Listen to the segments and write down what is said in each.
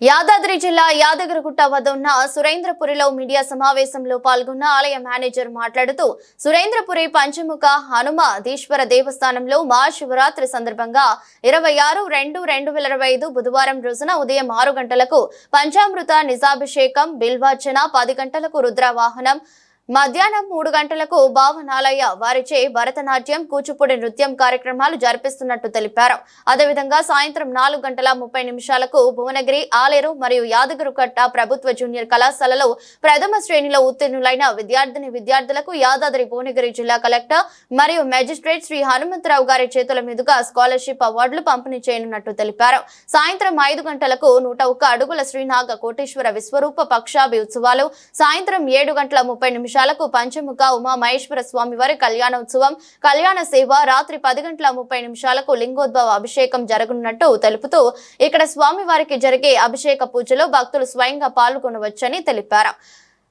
యాదాద్రి జిల్లా యాదగిరిగుట్ట వద్ద ఉన్న సురేంద్రపురిలో మీడియా సమావేశంలో పాల్గొన్న ఆలయ మేనేజర్ మాట్లాడుతూ సురేంద్రపురి పంచముఖ హనుమధీశ్వర దేవస్థానంలో మహాశివరాత్రి సందర్భంగా ఇరవై ఆరు రెండు రెండు వేల ఇరవై ఐదు బుధవారం రోజున ఉదయం ఆరు గంటలకు పంచామృత నిజాభిషేకం బిల్వార్చన పది గంటలకు రుద్రవాహనం మధ్యాహ్నం మూడు గంటలకు భావనాలయ వారిచే భరతనాట్యం కూచిపూడి నృత్యం కార్యక్రమాలు జరిపిస్తున్నట్టు తెలిపారు. అదేవిధంగా సాయంత్రం నాలుగు గంటల ముప్పై నిమిషాలకు భువనగిరి ఆలేరు మరియు యాదగిరికట్ట ప్రభుత్వ జూనియర్ కళాశాలలో ప్రథమ శ్రేణిలో ఉత్తీర్ణులైన విద్యార్థిని విద్యార్థులకు యాదాద్రి భువనగిరి జిల్లా కలెక్టర్ మరియు మెజిస్ట్రేట్ శ్రీ హనుమంతరావు గారి చేతుల మీదుగా స్కాలర్షిప్ అవార్డులు పంపిణీ చేయనున్నట్టు తెలిపారు. సాయంత్రం ఐదు గంటలకు నూట ఒక్క అడుగుల శ్రీనాగ కోటేశ్వర విశ్వరూప పక్షాభి ఉత్సవాలు సాయంత్రం ఏడు గంటల ముప్పై నిమిషాలు నిమిషాలకు పంచముఖ ఉమా మహేశ్వర స్వామి వారి కళ్యాణోత్సవం కళ్యాణ సేవ రాత్రి పది గంటల ముప్పై నిమిషాలకు లింగోద్భవ అభిషేకం జరగనున్నట్టు తెలుపుతూ ఇక్కడ స్వామి వారికి జరిగే అభిషేక పూజలో భక్తులు స్వయంగా పాల్గొనవచ్చని తెలిపారు.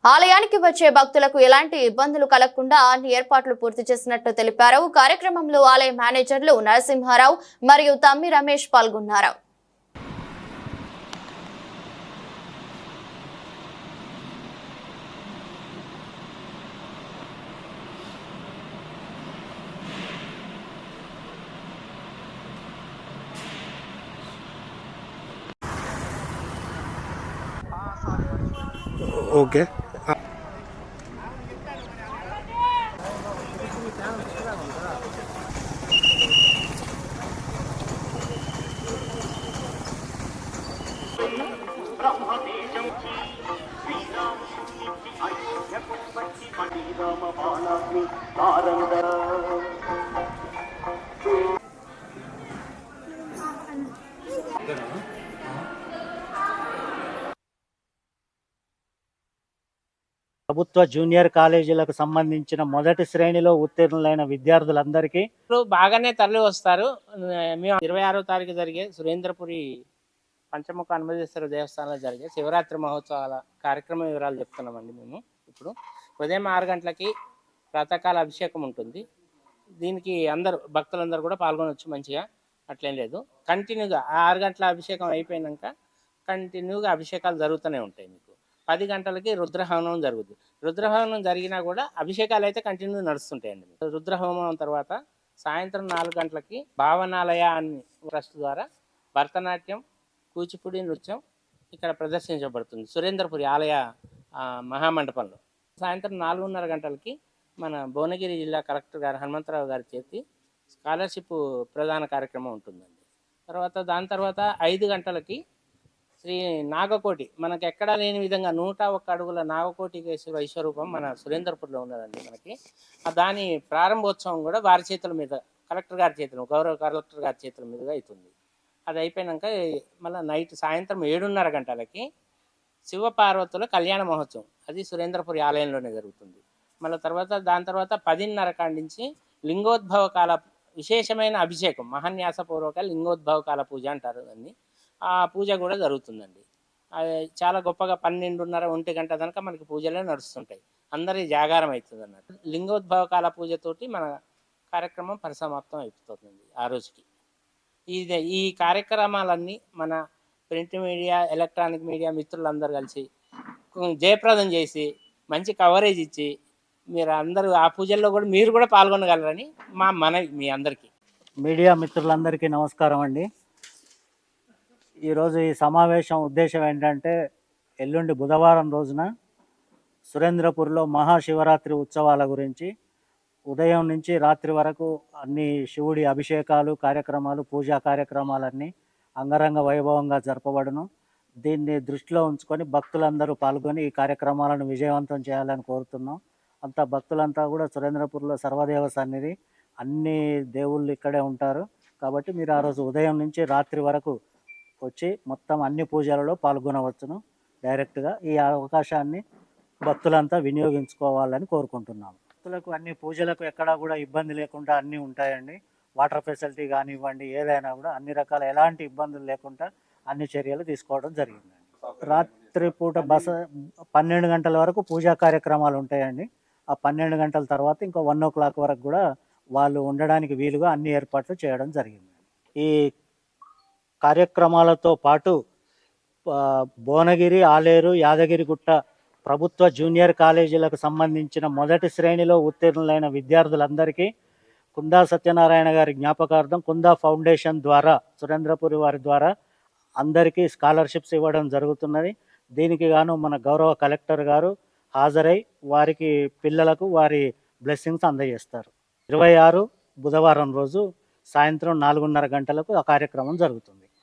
ఆలయానికి వచ్చే భక్తులకు ఎలాంటి ఇబ్బందులు కలగకుండా అన్ని ఏర్పాట్లు పూర్తి చేసినట్టు తెలిపారు. కార్యక్రమంలో ఆలయ మేనేజర్లు నరసింహారావు మరియు తమ్మి రమేష్ పాల్గొన్నారు. Oke. Okay. Uh. ప్రభుత్వ జూనియర్ కాలేజీలకు సంబంధించిన మొదటి శ్రేణిలో ఉత్తీర్ణులైన విద్యార్థులందరికీ ఇప్పుడు బాగానే తరలి వస్తారు. మేము ఇరవై ఆరో తారీఖు జరిగే సురేంద్రపురి పంచముఖ హనుమదేశ్వర దేవస్థానంలో జరిగే శివరాత్రి మహోత్సవాల కార్యక్రమ వివరాలు చెప్తున్నామండి మేము. ఇప్పుడు ఉదయం ఆరు గంటలకి ప్రాతకాల అభిషేకం ఉంటుంది. దీనికి అందరూ భక్తులందరూ కూడా పాల్గొనవచ్చు మంచిగా అట్లేం లేదు. కంటిన్యూగా ఆ ఆరు గంటల అభిషేకం అయిపోయినాక కంటిన్యూగా అభిషేకాలు జరుగుతూనే ఉంటాయి మీకు. పది గంటలకి రుద్రహవనం జరుగుతుంది రుద్రహవనం జరిగినా కూడా అభిషేకాలు అయితే కంటిన్యూ నడుస్తుంటాయండి. రుద్రహోమం తర్వాత సాయంత్రం నాలుగు గంటలకి భావనాలయ అని ట్రస్ట్ ద్వారా భరతనాట్యం కూచిపూడి నృత్యం ఇక్కడ ప్రదర్శించబడుతుంది. సురేంద్రపురి ఆలయ మహామండపంలో. సాయంత్రం నాలుగున్నర గంటలకి మన భువనగిరి జిల్లా కలెక్టర్ గారు హనుమంతరావు గారి చేతి స్కాలర్షిప్ ప్రధాన కార్యక్రమం ఉంటుందండి. తర్వాత దాని తర్వాత ఐదు గంటలకి శ్రీ నాగకోటి మనకు ఎక్కడా లేని విధంగా నూట ఒక్క అడుగుల నాగకోటి కేశ్వర విశ్వరూపం మన సురేంద్రపూర్లో ఉన్నదండి మనకి. దాని ప్రారంభోత్సవం కూడా వారి చేతుల మీద కలెక్టర్ గారి చేతుల గౌరవ కలెక్టర్ గారి చేతుల మీదుగా అవుతుంది అది అయిపోయినాక మళ్ళీ నైట్ సాయంత్రం ఏడున్నర గంటలకి శివపార్వతుల కళ్యాణ మహోత్సవం. అది సురేంద్రపురి ఆలయంలోనే జరుగుతుంది. మళ్ళీ తర్వాత దాని తర్వాత పదిన్నర కాండించి లింగోద్భవ కాల విశేషమైన అభిషేకం మహాన్యాసపూర్వక లింగోద్భవ కాల పూజ అంటారు దాన్ని. ఆ పూజ కూడా జరుగుతుందండి. అది చాలా గొప్పగా పన్నెండున్నర ఒంటి గంట దాకా మనకి పూజలే నడుస్తుంటాయి. అందరి జాగారం అవుతుంది అన్నట్టు లింగోద్భవ కాల పూజతోటి మన కార్యక్రమం పరిసమాప్తం అయిపోతుంది ఆ రోజుకి. ఇది ఈ కార్యక్రమాలన్నీ మన ప్రింట్ మీడియా ఎలక్ట్రానిక్ మీడియా మిత్రులందరూ కలిసి జయప్రదం చేసి మంచి కవరేజ్ ఇచ్చి మీరు అందరూ ఆ పూజల్లో కూడా మీరు కూడా పాల్గొనగలరని మా మనవి మీ అందరికీ. మీడియా మిత్రులందరికీ నమస్కారం అండి. ఈరోజు ఈ సమావేశం ఉద్దేశం ఏంటంటే ఎల్లుండి బుధవారం రోజున సురేంద్రపూర్లో మహాశివరాత్రి ఉత్సవాల గురించి ఉదయం నుంచి రాత్రి వరకు అన్ని శివుడి అభిషేకాలు కార్యక్రమాలు పూజా కార్యక్రమాలన్నీ అంగరంగ వైభవంగా జరపబడును. దీన్ని దృష్టిలో ఉంచుకొని భక్తులందరూ పాల్గొని ఈ కార్యక్రమాలను విజయవంతం చేయాలని కోరుతున్నాం. అంత భక్తులంతా కూడా సురేంద్రపూర్లో సర్వదేవ సన్నిధి అన్ని దేవుళ్ళు ఇక్కడే ఉంటారు. కాబట్టి మీరు ఆ రోజు ఉదయం నుంచి రాత్రి వరకు వచ్చి మొత్తం అన్ని పూజలలో పాల్గొనవచ్చును. డైరెక్ట్గా ఈ అవకాశాన్ని భక్తులంతా వినియోగించుకోవాలని కోరుకుంటున్నాము భక్తులకు అన్ని పూజలకు ఎక్కడా కూడా ఇబ్బంది లేకుండా అన్నీ ఉంటాయండి. వాటర్ ఫెసిలిటీ కానివ్వండి ఏదైనా కూడా అన్ని రకాల ఎలాంటి ఇబ్బందులు లేకుండా అన్ని చర్యలు తీసుకోవడం జరిగింది రాత్రి పూట బస పన్నెండు గంటల వరకు పూజా కార్యక్రమాలు ఉంటాయండి. ఆ పన్నెండు గంటల తర్వాత ఇంకో వన్ ఓ క్లాక్ వరకు కూడా వాళ్ళు ఉండడానికి వీలుగా అన్ని ఏర్పాట్లు చేయడం జరిగింది ఈ కార్యక్రమాలతో పాటు భువనగిరి ఆలేరు యాదగిరిగుట్ట ప్రభుత్వ జూనియర్ కాలేజీలకు సంబంధించిన మొదటి శ్రేణిలో ఉత్తీర్ణులైన విద్యార్థులందరికీ కుందా సత్యనారాయణ గారి జ్ఞాపకార్థం కుందా ఫౌండేషన్ ద్వారా సురేంద్రపురి వారి ద్వారా అందరికీ స్కాలర్షిప్స్ ఇవ్వడం జరుగుతున్నది. దీనికి గాను మన గౌరవ కలెక్టర్ గారు హాజరై వారికి పిల్లలకు వారి బ్లెస్సింగ్స్ అందజేస్తారు. ఇరవై ఆరు బుధవారం రోజు సాయంత్రం నాలుగున్నర గంటలకు ఆ కార్యక్రమం జరుగుతుంది.